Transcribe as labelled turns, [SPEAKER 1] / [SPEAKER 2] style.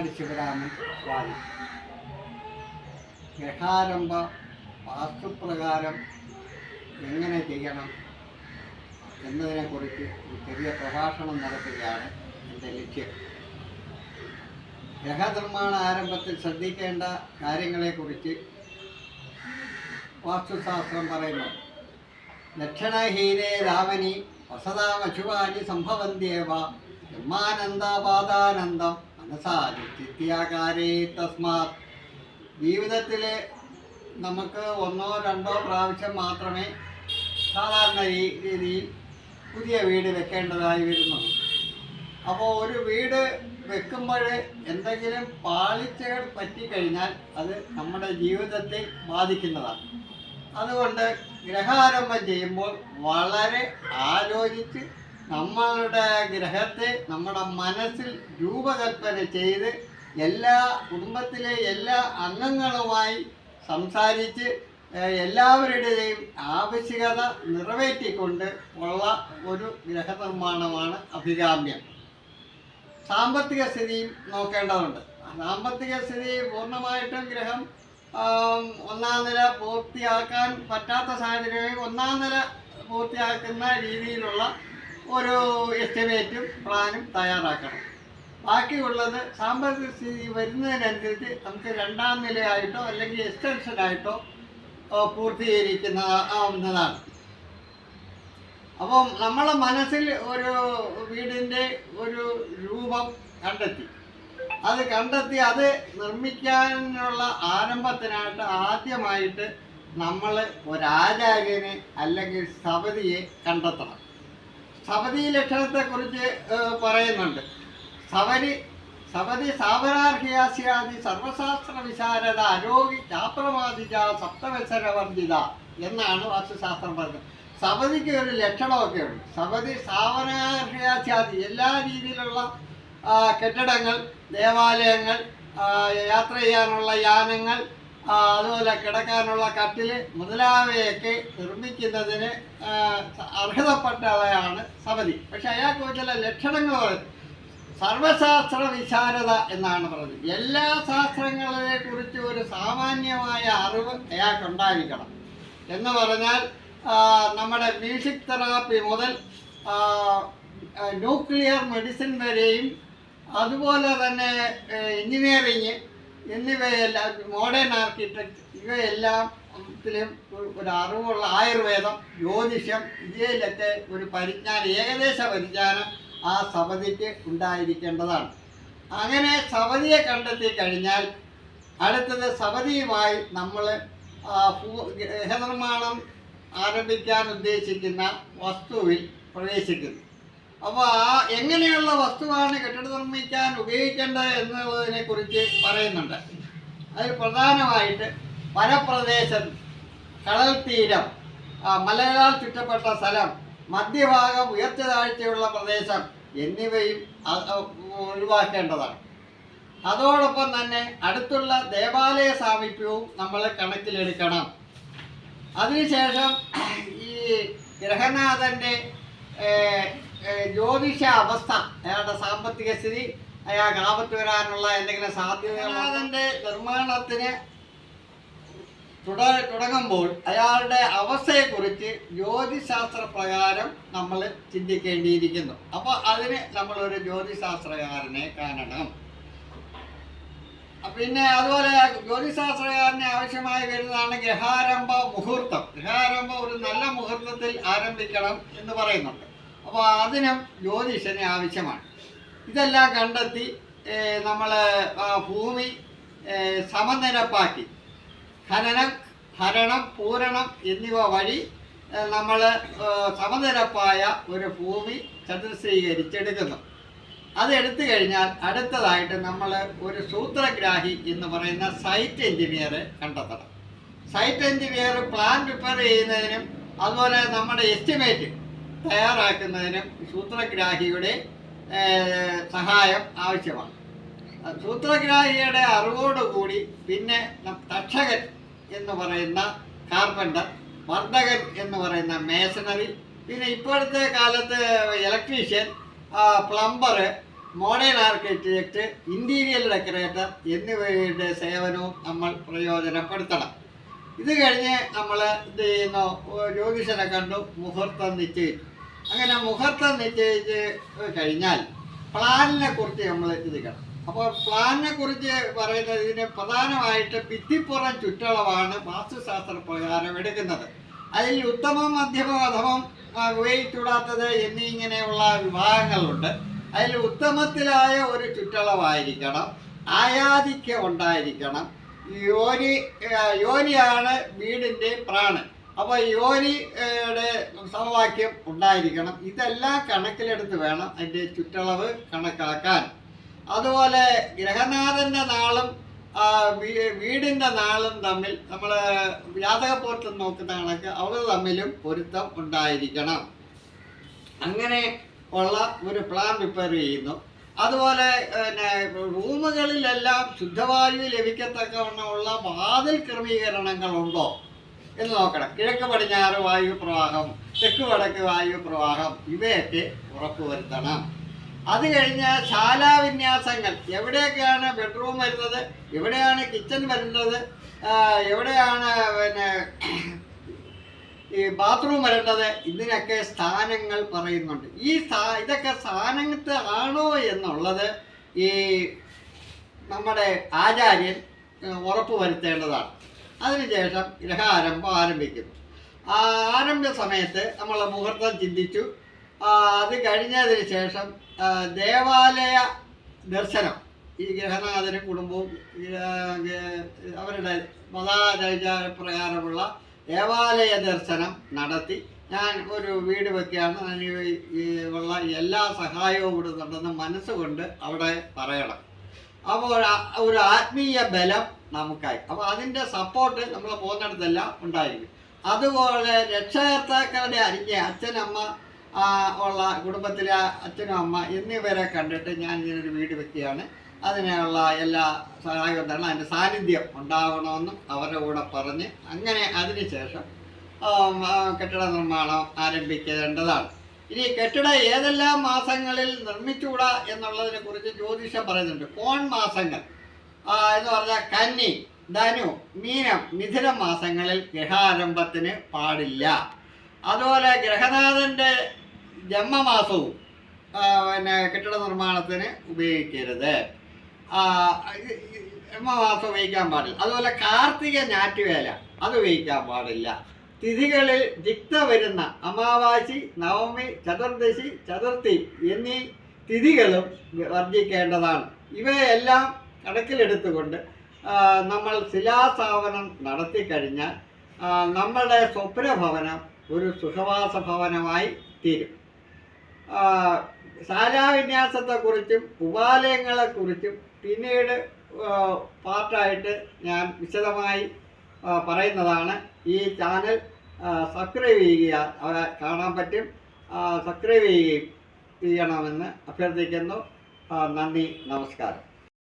[SPEAKER 1] പരങ്ങാടി ശിവരാമൻ സ്വാമി ഗ്രഹാരംഭ വാസ്തുപ്രകാരം എങ്ങനെ ചെയ്യണം എന്നതിനെക്കുറിച്ച് ഒരു ചെറിയ പ്രഭാഷണം നടത്തുകയാണ് എന്റെ ലക്ഷ്യം. ഗ്രഹനിർമ്മാണ ആരംഭത്തിൽ ശ്രദ്ധിക്കേണ്ട കാര്യങ്ങളെക്കുറിച്ച് വാസ്തുശാസ്ത്രം പറയുന്നു. ലക്ഷണഹീനേ രാമനി വസതാമശുവാനി സംഭവന്തിയേവ. ബ്രഹ്മാനന്ദപാദാനന്ദം മനസാലിത്യാകാരേ തസ്മാത്. ജീവിതത്തിൽ നമുക്ക് ഒന്നോ രണ്ടോ പ്രാവശ്യം മാത്രമേ സാധാരണ രീതിയിൽ പുതിയ വീട് വെക്കേണ്ടതായി വരുന്നു. അപ്പോൾ ഒരു വീട് വെക്കുമ്പോൾ എന്തെങ്കിലും പാളിച്ചകൾ പറ്റിക്കഴിഞ്ഞാൽ അത് നമ്മുടെ ജീവിതത്തെ ബാധിക്കുന്നതാണ്. അതുകൊണ്ട് ഗ്രഹാരംഭം ചെയ്യുമ്പോൾ വളരെ ആലോചിച്ച് നമ്മളുടെ ഗ്രഹത്തെ നമ്മുടെ മനസ്സിൽ രൂപകൽപ്പന ചെയ്ത് എല്ലാ കുടുംബത്തിലെ എല്ലാ അംഗങ്ങളുമായി സംസാരിച്ച് എല്ലാവരുടെയും ആവശ്യകത നിറവേറ്റിക്കൊണ്ട് ഉള്ള ഒരു ഗ്രഹനിർമ്മാണമാണ് അഭികാമ്യം. സാമ്പത്തിക സ്ഥിതിയും നോക്കേണ്ടതുണ്ട്. സാമ്പത്തിക സ്ഥിതി പൂർണമായിട്ടും ഗ്രഹം ഒന്നാം നില പൂർത്തിയാക്കാൻ പറ്റാത്ത സാഹചര്യമായി ഒന്നാം നില പൂർത്തിയാക്കുന്ന രീതിയിലുള്ള ഒരു എസ്റ്റിമേറ്റും പ്ലാനും തയ്യാറാക്കണം. ബാക്കിയുള്ളത് സാമ്പത്തിക സ്ഥിതി വരുന്നതിനനുസരിച്ച് നമുക്ക് രണ്ടാം നിലയായിട്ടോ അല്ലെങ്കിൽ എക്സ്റ്റൻഷനായിട്ടോ പൂർത്തീകരിക്കുന്ന ആവുന്നതാണ്. അപ്പം നമ്മളെ മനസ്സിൽ ഒരു വീടിന്റെ ഒരു രൂപം കണ്ടെത്തി. അത് കണ്ടെത്തി അത് നിർമ്മിക്കാനുള്ള ആരംഭത്തിനായിട്ട് ആദ്യമായിട്ട് നമ്മൾ ഒരാചാര്യനെ അല്ലെങ്കിൽ സവതിയെ കണ്ടെത്തണം. സപതി ലക്ഷണത്തെ കുറിച്ച് പറയുന്നുണ്ട്. സവരി സപതി സാവരാർഹ്യാസ്യാദി സർവശാസ്ത്ര വിശാരത അരോഗി ചാപ്രമാതിജ സപ്തവത്സരവർജിത എന്നാണ് വാസ്തുശാസ്ത്രം പറഞ്ഞത്. സപതിക്ക് ഒരു ലക്ഷണമൊക്കെ ഉണ്ട്. സപതി സാവരാർഹ്യാസ്യാദി എല്ലാ രീതിയിലുള്ള കെട്ടിടങ്ങൾ ദേവാലയങ്ങൾ യാത്ര ചെയ്യാനുള്ള യാനങ്ങൾ അതുപോലെ കിടക്കാനുള്ള കട്ടിൽ മുതലായവയൊക്കെ നിർമ്മിക്കുന്നതിന് അർഹതപ്പെട്ടവയാണ് സപതി പക്ഷെ അയാൾക്ക് ചില ലക്ഷണങ്ങൾ സർവശാസ്ത്ര വിശാരത എന്നാണ് പറയുന്നത് എല്ലാ ശാസ്ത്രങ്ങളെ കുറിച്ച് ഒരു സാമാന്യമായ അറിവ് അയാൾക്ക് ഉണ്ടായിരിക്കണം എന്ന് പറഞ്ഞാൽ നമ്മുടെ മ്യൂസിക് തെറാപ്പി മുതൽ ന്യൂക്ലിയർ മെഡിസിൻ വരെയും അതുപോലെ തന്നെ എഞ്ചിനീയറിങ് എന്നിവയെല്ലാം മോഡേൺ ആർക്കിടെക്ട് ഇവയെല്ലാം ഒരു അറിവുള്ള ആയുർവേദം ജ്യോതിഷം ഇവയിലൊക്കെ ഒരു പരിജ്ഞാനം ഏകദേശ പരിജ്ഞാനം ആ സമിതിക്ക് ഉണ്ടായിരിക്കേണ്ടതാണ്. അങ്ങനെ സമിതിയെ കണ്ടെത്തി കഴിഞ്ഞാൽ അടുത്തത് സമിതിയുമായി നമ്മൾ ഗൃഹനിർമ്മാണം ആരംഭിക്കാൻ ഉദ്ദേശിക്കുന്ന വസ്തുവിൽ പ്രവേശിക്കുന്നു. അപ്പോൾ ആ എങ്ങനെയുള്ള വസ്തുവാണ് കെട്ടിട നിർമ്മിക്കാൻ ഉപയോഗിക്കേണ്ടത് എന്നുള്ളതിനെ കുറിച്ച് പറയുന്നുണ്ട്. അതിൽ പ്രധാനമായിട്ട് വനപ്രദേശം കടൽ തീരം മലകളാൽ ചുറ്റപ്പെട്ട സ്ഥലം മധ്യഭാഗം ഉയർച്ച താഴ്ചയുള്ള പ്രദേശം എന്നിവയും ഒഴിവാക്കേണ്ടതാണ്. അതോടൊപ്പം തന്നെ അടുത്തുള്ള ദേവാലയ സാമീപ്യവും നമ്മൾ കണക്കിലെടുക്കണം. അതിനുശേഷം ഈ ഗ്രഹനാഥന്റെ ജ്യോതിഷ അവസ്ഥ അയാളുടെ സാമ്പത്തിക സ്ഥിതി അയാൾക്ക് ആപത്ത് വരാനുള്ള എന്തെങ്കിലും സാധ്യതകളതിന്റെ നിർമ്മാണത്തിന് തുട തുടങ്ങുമ്പോൾ അയാളുടെ അവസ്ഥയെക്കുറിച്ച് ജ്യോതിശാസ്ത്ര പ്രകാരം നമ്മൾ ചിന്തിക്കേണ്ടിയിരിക്കുന്നു. അപ്പോൾ അതിന് നമ്മളൊരു ജ്യോതിശാസ്ത്രകാരനെ കാണണം. പിന്നെ അതുപോലെ ജ്യോതിശാസ്ത്രകാരന് ആവശ്യമായി വരുന്നതാണ് ഗ്രഹാരംഭ മുഹൂർത്തം. ഗ്രഹാരംഭം ഒരു നല്ല മുഹൂർത്തത്തിൽ ആരംഭിക്കണം എന്ന് പറയുന്നുണ്ട്. അപ്പോൾ അതിന് ജ്യോതിഷന് ആവശ്യമാണ്. ഇതെല്ലാം കണ്ടെത്തി നമ്മൾ ഭൂമി സമനിരപ്പാക്കി. ഖനനം ഭരണം പൂരണം എന്നിവ വഴി നമ്മൾ സമനിരപ്പായ ഒരു ഭൂമി ചതുശ്രീകരിച്ചെടുക്കുന്നു. അത് എടുത്തു കഴിഞ്ഞാൽ അടുത്തതായിട്ട് നമ്മൾ ഒരു സൂത്രഗ്രാഹി എന്ന് പറയുന്ന സൈറ്റ് എഞ്ചിനീയർ കണ്ടെത്തണം. സൈറ്റ് എഞ്ചിനീയർ പ്ലാൻ പ്രിപ്പയർ ചെയ്യുന്നതിനും അതുപോലെ നമ്മുടെ എസ്റ്റിമേറ്റ് തയ്യാറാക്കുന്നതിനും സൂത്രഗ്രാഹിയുടെ സഹായം ആവശ്യമാണ്. സൂത്രഗ്രാഹിയുടെ അറിവോടുകൂടി പിന്നെ തക്ഷകൻ എന്ന് പറയുന്ന കാർപ്പന്റർ വർദ്ധകൻ എന്ന് പറയുന്ന മേസണറി പിന്നെ ഇപ്പോഴത്തെ കാലത്ത് electrician plumber modern architect interior decorator എന്നിവയുടെ സേവനവും നമ്മൾ പ്രയോജനപ്പെടുത്തണം. ഇത് കഴിഞ്ഞ് നമ്മൾ എന്ത് ചെയ്യുന്നു? ജ്യോതിഷനെ കണ്ടു മുഹൂർത്തം നിശ്ചയിച്ചു. അങ്ങനെ മുഹൂർത്തം നിശ്ചയിച്ച് കഴിഞ്ഞാൽ പ്ലാനിനെ കുറിച്ച് നമ്മൾ ചിന്തിക്കണം. അപ്പോൾ പ്ലാനിനെ കുറിച്ച് പറയുന്നത് ഇതിന് പ്രധാനമായിട്ട് ഭിത്തിപ്പുറം ചുറ്റളവാണ് വാസ്തുശാസ്ത്ര പ്രകാരം എടുക്കുന്നത്. അതിൽ ഉത്തമം മധ്യമം അഥവം ആ, ഉപയോഗിച്ചൂടാത്തത് എന്നിങ്ങനെയുള്ള വിഭാഗങ്ങളുണ്ട്. അതിൽ ഉത്തമത്തിലായ ഒരു ചുറ്റളവായിരിക്കണം ആയാധിക്യം ഉണ്ടായിരിക്കണം. യോനി യോനിയാണ് വീടിന്റെ പ്രാണൻ. അപ്പോൾ യോനിയുടെ സമവാക്യം ഉണ്ടായിരിക്കണം. ഇതെല്ലാം കണക്കിലെടുത്ത് വേണം അതിന്റെ ചുറ്റളവ് കണക്കാക്കാൻ. അതുപോലെ ഗ്രഹനാഥന്റെ നാളും വീടിന്റെ നാളും തമ്മിൽ നമ്മൾ ജാതകപ്പുറത്ത് നോക്കുന്ന കണക്ക് അവർ തമ്മിലും പൊരുത്തം ഉണ്ടായിരിക്കണം. അങ്ങനെ ഉള്ള ഒരു പ്ലാൻ പ്രിപ്പയർ ചെയ്യുന്നു. അതുപോലെ പിന്നെ റൂമുകളിലെല്ലാം ശുദ്ധവായു ലഭിക്കത്തക്കവണ്ണമുള്ള വാതിൽ ക്രമീകരണങ്ങളുണ്ടോ? എന്ന് നോക്കണം. കിഴക്ക് പടിഞ്ഞാറ് വായു പ്രവാഹം തെക്ക് വടക്ക് വായു പ്രവാഹം ഇവയൊക്കെ ഉറപ്പുവരുത്തണം. അത് കഴിഞ്ഞ് ശാലാവിന്യാസങ്ങൾ എവിടെയൊക്കെയാണ് ബെഡ്റൂം വരുന്നത്? എവിടെയാണ് കിച്ചൺ വരുന്നത്? എവിടെയാണ് പിന്നെ ഈ ബാത്റൂം വരേണ്ടത്? ഇതിനൊക്കെ സ്ഥാനങ്ങൾ പറയുന്നുണ്ട്. ഈ സ്ഥാ ഇതൊക്കെ സ്ഥാനത്ത് ആണോ എന്നുള്ളത് ഈ നമ്മുടെ ആചാര്യൻ ഉറപ്പ് വരുത്തേണ്ടതാണ് അതിനുശേഷം ഗ്രഹാരംഭം ആരംഭിക്കുന്നു. ആരംഭ സമയത്ത് നമ്മൾ മുഹൂർത്തം ചിന്തിച്ചു. അത് കഴിഞ്ഞതിന് ശേഷം ദേവാലയ ദർശനം. ഈ ഗ്രഹനാഥനും കുടുംബവും അവരുടെ മതാചാര പ്രകാരമുള്ള ദേവാലയ ദർശനം നടത്തി. ഞാൻ ഒരു വീട് വെക്കുകയാണ്. അതിന് ഉള്ള എല്ലാ സഹായവും ഇടുന്നുണ്ടെന്ന് മനസ്സുകൊണ്ട് അവിടെ പറയണം. അപ്പോൾ ഒരു ആത്മീയ ബലം നമുക്കായി. അപ്പോൾ അതിന്റെ സപ്പോർട്ട് നമ്മൾ പോകുന്നിടത്തെല്ലാം ഉണ്ടായിരിക്കും. അതുപോലെ രക്ഷകർത്താക്കളുടെ അരിഞ്ഞ അച്ഛനമ്മ ഉള്ള കുടുംബത്തിലെ അച്ഛനും അമ്മ എന്നിവരെ കണ്ടിട്ട് ഞാൻ ഇങ്ങനൊരു വീട് വെക്കുകയാണ്. അതിനുള്ള എല്ലാ സഹായവും തരണം. അതിന്റെ സാന്നിധ്യം ഉണ്ടാവണമെന്നും അവരുടെ കൂടെ പറഞ്ഞ് അങ്ങനെ അതിനുശേഷം കെട്ടിട നിർമ്മാണം ആരംഭിക്കേണ്ടതാണ്. ഇനി കെട്ടിടം ഏതെല്ലാം മാസങ്ങളിൽ നിർമ്മിച്ചുകൂടാ എന്നുള്ളതിനെ കുറിച്ച് ജ്യോതിഷം പറയുന്നുണ്ട്. കോൺ മാസങ്ങൾ. എന്ന് പറഞ്ഞാൽ കന്നി ധനു മീനം മിഥുനം മാസങ്ങളിൽ ഗ്രഹാരംഭത്തിന് പാടില്ല. അതുപോലെ ഗ്രഹനാഥന്റെ ജന്മമാസവും പിന്നെ കെട്ടിട നിർമ്മാണത്തിന് ഉപയോഗിക്കരുത്. ജന്മമാസം ഉപയോഗിക്കാൻ പാടില്ല. അതുപോലെ കാർത്തിക ഞാറ്റുവേല അത് ഉപയോഗിക്കാൻ പാടില്ല. തിഥികളിൽ ജിക്ത വരുന്ന അമാവാസി നവമി ചതുർദശി ചതുർത്ഥി എന്നീ തിഥികളും വർജിക്കേണ്ടതാണ് ഇവയെല്ലാം കണക്കിലെടുത്തുകൊണ്ട് നമ്മൾ ശിലാസ്ഥാപനം നടത്തി കഴിഞ്ഞാൽ ആ, നമ്മളുടെ സ്വപ്നഭവനം ഒരു സുഖവാസ ഭവനമായി തീരും ശാലാവിന്യാസത്തെക്കുറിച്ചും ഉപാലയങ്ങളെക്കുറിച്ചും പിന്നീട് പാർട്ടായിട്ട് ഞാൻ വിശദമായി പറയുന്നതാണ്. ഈ ചാനൽ സബ്സ്ക്രൈബ് ചെയ്യുക. അവരെ കാണാൻ പറ്റും. സബ്സ്ക്രൈബ് ചെയ്യുകയും ചെയ്യണമെന്ന് അഭ്യർത്ഥിക്കുന്നു. നന്ദി. നമസ്കാരം.